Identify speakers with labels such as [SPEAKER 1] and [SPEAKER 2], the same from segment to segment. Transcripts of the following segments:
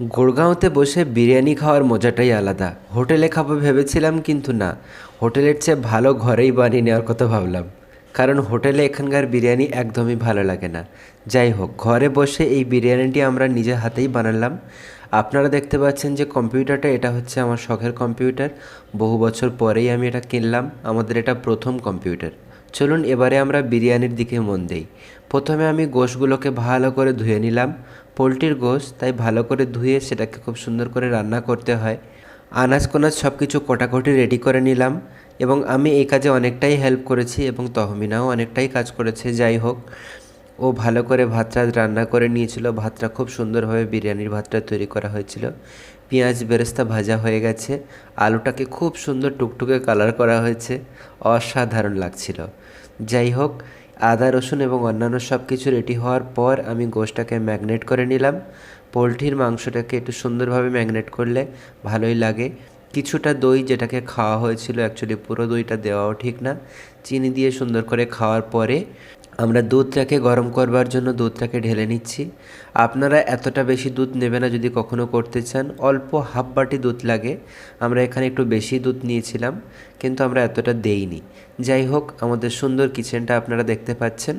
[SPEAKER 1] গুড়গাঁওতে বসে বিরিয়ানি খাওয়ার মজাটাই আলাদা। হোটেলে খাব ভেবেছিলাম, কিন্তু না। হোটেলের চেয়ে ভালো ঘরেই বানিয়ে নেওয়ার কথা ভাবলাম। কারণ হোটেলে এখানকার বিরিয়ানি একদমই ভালো লাগে না। যাই হোক, ঘরে বসে এই বিরিয়ানিটি আমরা নিজের হাতেই বানালাম। আপনারা দেখতে পাচ্ছেন যে কম্পিউটারটা, এটা হচ্ছে আমার শখের কম্পিউটার। বহু বছর পরেই আমি এটা কিনলাম। আমাদের এটা প্রথম কম্পিউটার। চলুন এবারে আমরা বিরিয়ানির দিকে মন দেই। প্রথমে আমি গোশগুলোকে ভালো করে ধুয়ে নিলাম। পোলট্রির গোশ, তাই ভালো করে ধুয়ে সেটাকে খুব সুন্দর করে রান্না করতে হয়। আনাজ কোনাজ সব কিছু কোটাকুটি রেডি করে নিলাম এবং আমি এই কাজে অনেকটাই হেল্প করেছি এবং তহমিনাও অনেকটাই কাজ করেছে, যাই হোক। ও ভালো করে ভাতটা রান্না করে নিয়েছিল। ভাতটা খুব সুন্দরভাবে বিরিয়ানির ভাতটা তৈরি করা হয়েছিল। পেঁয়াজ বেরেস্তা ভাজা হয়ে গেছে। আলুটাকে খুব সুন্দর টুকটুকে কালার করা হয়েছে। অসাধারণ লাগছিল। যাই হোক, আদা, রসুন এবং অন্যান্য সব কিছু রেডি হওয়ার পর আমি গোশটাকে ম্যাগনেট করে নিলাম। পোলট্রির মাংসটাকে একটু সুন্দরভাবে ম্যাগনেট করলে ভালোই লাগে। কিছুটা দই যেটাকে খাওয়া হয়েছিল অ্যাকচুয়ালি পুরো দইটা দেওয়াও ঠিক না। চিনি দিয়ে সুন্দর করে খাওয়ার পরে আমরা দুধটাকে গরম করবার জন্য দুধটাকে ঢেলে নিচ্ছি। আপনারা এতটা বেশি দুধ নেবে না যদি কখনো করতে চান। অল্প হাফ বাটি দুধ লাগে। আমরা এখানে একটু বেশি দুধ নিয়েছিলাম, কিন্তু আমরা এতটা দেইনি। যাই হোক, আমাদের সুন্দর কিচেনটা আপনারা দেখতে পাচ্ছেন।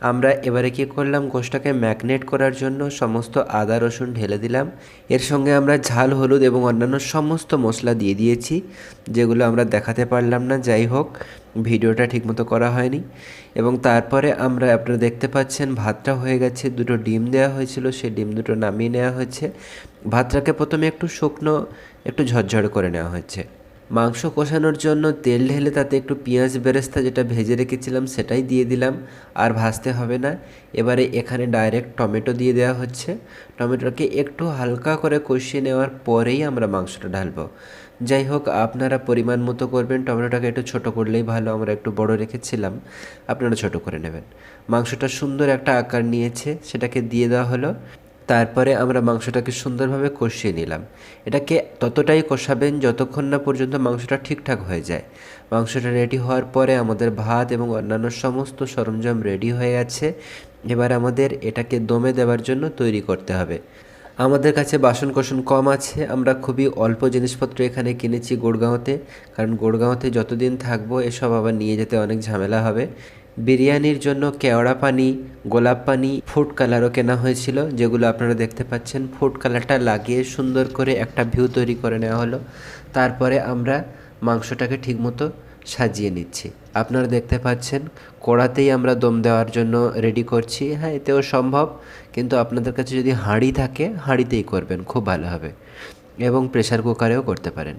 [SPEAKER 1] আমরা এবারে কি করলাম, গোশটাকে ম্যাগনেট করার জন্য সমস্ত আদা, রসুন ঢেলে দিলাম। এর সঙ্গে আমরা ঝাল, হলুদ এবং অন্যান্য সমস্ত মশলা দিয়ে দিয়েছি, যেগুলো আমরা দেখাতে পারলাম না। যাই হোক, ভিডিওটা ঠিকমতো করা হয়নি। এবং তারপরে আমরা আপনারা দেখতে পাচ্ছেন, ভাতটা হয়ে গেছে, দুটো ডিম দেওয়া হয়েছিল সেই ডিম দুটো নামিয়ে নেওয়া হয়েছে। ভাতটাকে প্রথমে একটু শুকনো, একটু ঝরঝর করে নেওয়া হয়েছে। মাংস কষানোর জন্য তেল ঢেলে তাতে একটু পেঁয়াজ বেরেস্তা যেটা ভেজে রেখেছিলাম সেটাই দিয়ে দিলাম, আর ভাজতে হবে না। এবারে এখানে ডাইরেক্ট টমেটো দিয়ে দেওয়া হচ্ছে। টমেটোকে একটু হালকা করে কষিয়ে নেওয়ার পরেই আমরা মাংসটা ঢালবো। যাই হোক, আপনারা পরিমাণ মতো করবেন। টমেটোটাকে একটু ছোট করলেই ভালো, আমরা একটু বড় রেখেছিলাম, আপনারা ছোট করে নেবেন। মাংসটা সুন্দর একটা আকার নিয়েছে, সেটাকে দিয়ে দেওয়া হলো। তারপরে আমরা মাংসটাকে সুন্দরভাবে কষিয়ে নিলাম। এটাকে ততটাই কষাবেন যতক্ষণ না পর্যন্ত মাংসটা ঠিকঠাক হয়ে যায়। মাংসটা রেডি হওয়ার পরে আমাদের ভাত এবং অন্যান্য সমস্ত সরঞ্জাম রেডি হয়ে গেছে এবার আমাদের এটাকে দমে দেওয়ার জন্য তৈরি করতে হবে। আমাদের কাছে বাসন কোসন কম আছে। আমরা খুবই অল্প জিনিসপত্র এখানে কিনেছি গোড়গাঁওতে। কারণ গুড়গাঁওতে যতদিন থাকব এসব আবার নিয়ে যেতে অনেক ঝামেলা হবে। বিরিয়ানির জন্য কেওড়া পানি, গোলাপ পানি, ফুড কালারও কেনা হয়েছিল, যেগুলো আপনারা দেখতে পাচ্ছেন। ফুড কালারটা লাগিয়ে সুন্দর করে একটা ভিউ তৈরি করে নেওয়া হলো। তারপরে আমরা মাংসটাকে ঠিকমতো সাজিয়ে নিচ্ছি। আপনারা দেখতে পাচ্ছেন, কড়াতেই আমরা দম দেওয়ার জন্য রেডি করছি। হ্যাঁ এতেও সম্ভব, কিন্তু আপনাদের কাছে যদি হাঁড়ি থাকে, হাঁড়িতেই করবেন, খুব ভালো হবে। এবং প্রেশার কুকারেও করতে পারেন।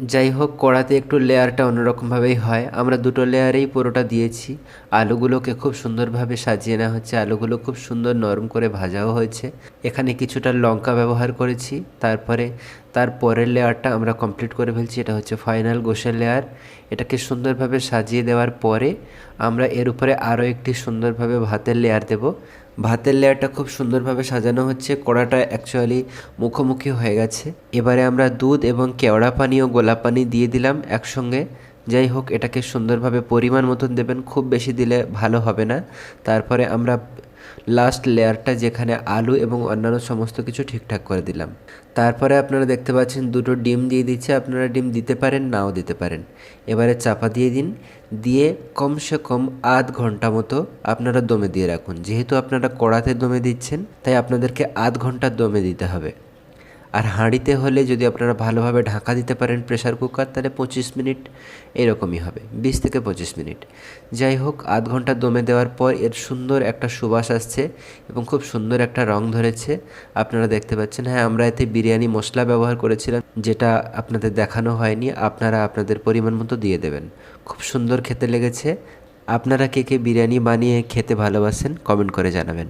[SPEAKER 1] যাই হোক কড়াতে একটু লেয়ারটা অন্যরকমভাবেই হয়। আমরা দুটো লেয়ারেই পুরোটা দিয়েছি। আলুগুলোকে খুব সুন্দরভাবে সাজিয়ে নেওয়া হচ্ছে। আলুগুলো খুব সুন্দর নরম করে ভাজাও হয়েছে। এখানে কিছুটা লঙ্কা ব্যবহার করেছি। তারপরে, তার পরের লেয়ারটা আমরা কমপ্লিট করে ফেলছি। এটা হচ্ছে ফাইনাল গোসের লেয়ার। এটাকে সুন্দরভাবে সাজিয়ে দেওয়ার পরে, আমরা এর উপরে আরও একটি সুন্দরভাবে ভাতের লেয়ার দেব। ভাতের লেয়ারটা খুব সুন্দরভাবে সাজানো হচ্ছে, কড়াটা অ্যাকচুয়ালি মুখোমুখি হয়ে গেছে। এবারে আমরা দুধ এবং কেওড়া পানি ও গোলাপ পানি দিয়ে দিলাম একসঙ্গে। যাই হোক, এটাকে সুন্দরভাবে পরিমাণ মতন দেবেন, খুব বেশি দিলে ভালো হবে না। তারপরে আমরা লাস্ট লেয়ারটা যেখানে আলু এবং অন্যান্য সমস্ত কিছু ঠিকঠাক করে দিলাম। তারপরে আপনারা দেখতে পাচ্ছেন দুটো ডিম দিয়ে দিচ্ছে, আপনারা ডিম দিতে পারেন, নাও দিতে পারেন। এবারে চাপা দিয়ে দিন। দিয়ে কমসে কম আধ ঘণ্টা মতো আপনারা দমে দিয়ে রাখুন। যেহেতু আপনারা কড়াতে দমে দিচ্ছেন, তাই আপনাদেরকে আধ ঘণ্টা দমে দিতে হবে। আর হাঁড়িতে হলে যদি আপনারা ভালোভাবে ঢাকা দিতে পারেন প্রেশার কুকার, তাহলে পঁচিশ মিনিট এরকমই হবে, বিশ থেকে পঁচিশ মিনিট। যাই হোক, আধ ঘণ্টা দমে দেওয়ার পর এর সুন্দর একটা সুবাস আসছে এবং খুব সুন্দর একটা রং ধরেছে। আপনারা দেখতে পাচ্ছেন হ্যাঁ আমরা এতে বিরিয়ানি মশলা ব্যবহার করেছিলাম, যেটা আপনাদের দেখানো হয়নি, আপনারা আপনাদের পরিমাণ মতো দিয়ে দেবেন। খুব সুন্দর খেতে লেগেছে। আপনারা কে কে বিরিয়ানি বানিয়ে খেতে ভালোবাসেন, কমেন্ট করে জানাবেন।